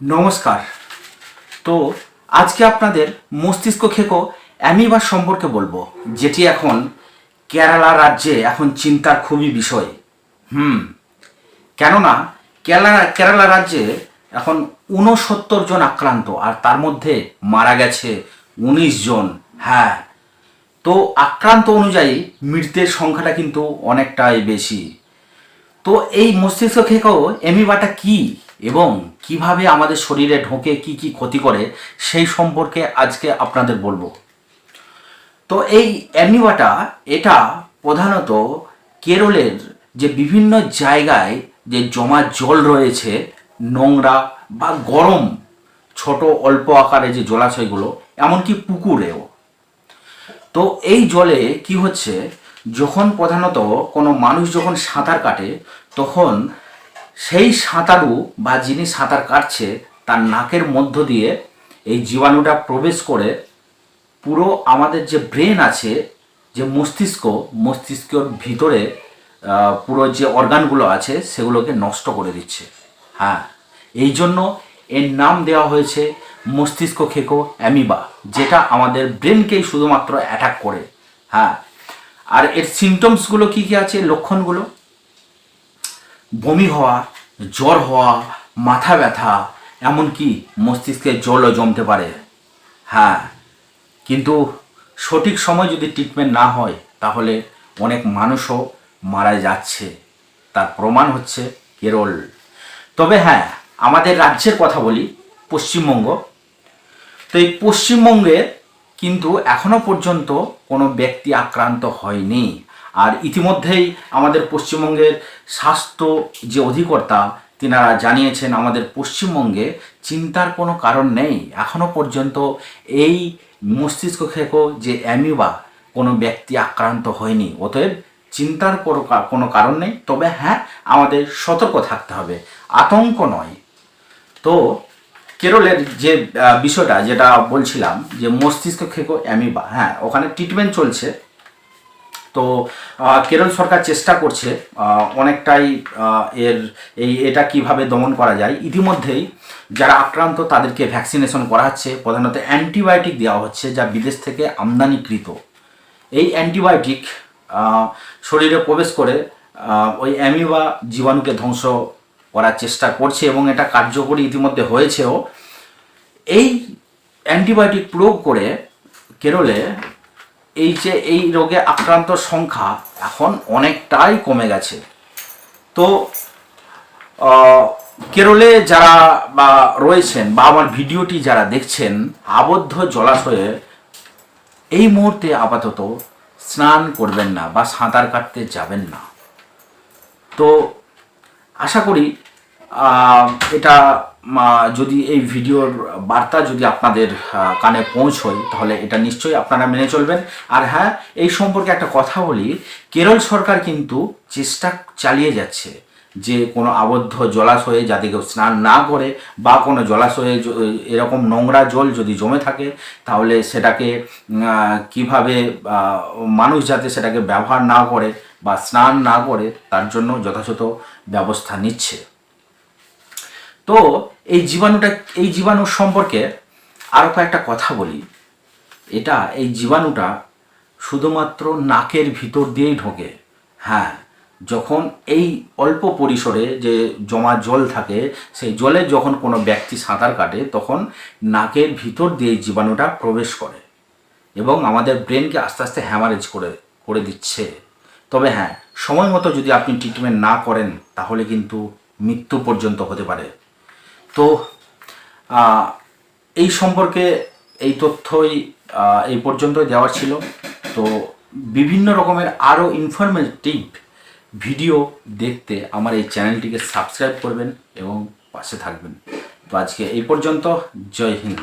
নমস্কার। তো আজকে আপনাদের মস্তিষ্ক খেকো অ্যামিবার সম্পর্কে বলব, যেটি এখন কেরালা রাজ্যে এখন চিন্তার খুবই বিষয়। হুম, কেননা কেরালা কেরালা রাজ্যে এখন ঊনসত্তর জন আক্রান্ত, আর তার মধ্যে মারা গেছে উনিশ জন। হ্যাঁ তো আক্রান্ত অনুযায়ী মৃতের সংখ্যাটা কিন্তু অনেকটাই বেশি। তো এই মস্তিষ্ক খেকেও এমিবাটা কি? এবং কীভাবে আমাদের শরীরে ঢোকে, কি কি ক্ষতি করে, সেই সম্পর্কে আজকে আপনাদের বলব। তো এই অ্যামিবাটা এটা প্রধানত কেরলের যে বিভিন্ন জায়গায় যে জমা জল রয়েছে, নোংরা বা গরম, ছোট অল্প আকারে যে জলাশয়গুলো এমনকি পুকুরেও। তো এই জলে কি হচ্ছে, যখন প্রধানত কোনো মানুষ যখন সাঁতার কাটে, তখন সেই সাঁতারু বা যিনি সাঁতার কাটছে, তার নাকের মধ্য দিয়ে এই জীবাণুটা প্রবেশ করে পুরো আমাদের যে ব্রেন আছে, যে মস্তিষ্ক, মস্তিষ্কের ভিতরে পুরো যে অর্গানগুলো আছে, সেগুলোকে নষ্ট করে দিচ্ছে। হ্যাঁ এই জন্য এর নাম দেওয়া হয়েছে মস্তিষ্ক খেকো অ্যামিবা, যেটা আমাদের ব্রেনকেই শুধুমাত্র অ্যাটাক করে। হ্যাঁ আর এর সিমটমসগুলো কি কি আছে, লক্ষণগুলো? বমি হওয়া, জ্বর হওয়া, মাথা ব্যথা, এমনকি মস্তিষ্কে জলও জমতে পারে। হ্যাঁ কিন্তু সঠিক সময় যদি ট্রিটমেন্ট না হয়, তাহলে অনেক মানুষও মারা যাচ্ছে। তার প্রমাণ হচ্ছে কেরল। তবে হ্যাঁ আমাদের রাজ্যের কথা বলি, পশ্চিমবঙ্গ। তো এই পশ্চিমবঙ্গে কিন্তু এখনও পর্যন্ত কোনো ব্যক্তি আক্রান্ত হয়নি। আর ইতিমধ্যেই আমাদের পশ্চিমবঙ্গের স্বাস্থ্য যে অধিকর্তা, তিনারা জানিয়েছেন আমাদের পশ্চিমবঙ্গে চিন্তার কোনো কারণ নেই। এখনও পর্যন্ত এই মস্তিষ্ক খেকো যে অ্যামিবা কোনো ব্যক্তি আক্রান্ত হয়নি। অতএব চিন্তার কোনো কারণ নেই। তবে হ্যাঁ আমাদের সতর্ক থাকতে হবে। আতঙ্ক নয়। তো কেরলের যে বিষয়টা যেটা বলছিলাম যে মস্তিষ্ক খেকো অ্যামিবা হ্যাঁ ওখানে ট্রিটমেন্ট চলছে। তো কেরল সরকার চেষ্টা করছে অনেকটাই এর এই এটা কীভাবে দমন করা যায়। ইতিমধ্যেই যারা আক্রান্ত তাদেরকে ভ্যাকসিনেশন করা হচ্ছে প্রধানত অ্যান্টিবায়োটিক দেওয়া হচ্ছে যা বিদেশ থেকে আমদানিকৃত। এই অ্যান্টিবায়োটিক শরীরে প্রবেশ করে ওই অ্যামিবা জীবাণুকে ধ্বংস করার চেষ্টা করছে এবং এটা কার্যকরী ইতিমধ্যে হয়েছেও। এই অ্যান্টিবায়োটিক প্রয়োগ করে কেরলে এই যে এই রোগে আক্রান্ত সংখ্যা এখন অনেকটাই কমে গেছে। তো কেরলে যারা বা রয়েছেন বা আমার ভিডিওটি যারা দেখছেন, আবদ্ধ জলাশয়ে এই মুহূর্তে আপাতত স্নান করবেন না বা সাঁতার কাটতে যাবেন না। তো, আশা করি এটা যদি এই ভিডিওর বার্তা যদি আপনাদের কানে পৌঁছয়, তাহলে এটা নিশ্চয়ই আপনারা মেনে চলবেন। আর হ্যাঁ এই সম্পর্কে একটা কথা বলি, কেরল সরকার কিন্তু চেষ্টা চালিয়ে যাচ্ছে যে কোনো আবদ্ধ জলাশয়ে যাতে কেউ স্নান না করে বা কোনো জলাশয়ে এরকম নোংরা জল যদি জমে থাকে, তাহলে সেটাকে কীভাবে মানুষ যাতে সেটাকে ব্যবহার না করে বা স্নান না করে, তার জন্য যথাযথ ব্যবস্থা নিচ্ছে। তো এই জীবাণুটা, এই জীবাণু সম্পর্কে আরও কয়েকটা কথা বলি। এটা, এই জীবাণুটা শুধুমাত্র নাকের ভিতর দিয়েই ঢোকে। হ্যাঁ যখন এই অল্প পরিসরে যে জমা জল থাকে, সেই জলে যখন কোনো ব্যক্তি সাঁতার কাটে, তখন নাকের ভিতর দিয়ে জীবাণুটা প্রবেশ করে এবং আমাদের ব্রেনকে আস্তে আস্তে হ্যামারেজ করে করে দিচ্ছে। তবে হ্যাঁ সময় মতো যদি আপনি ট্রিটমেন্ট না করেন, তাহলে কিন্তু মৃত্যু পর্যন্ত হতে পারে। তো এই সম্পর্কে এই তথ্যই এই পর্যন্তই দেওয়া ছিল। তো বিভিন্ন রকমের আরও ইনফরমেটিভ ভিডিও দেখতে আমার এই চ্যানেলটিকে সাবস্ক্রাইব করবেন এবং পাশে থাকবেন। তো আজকে এই পর্যন্ত, জয় হিন্দ।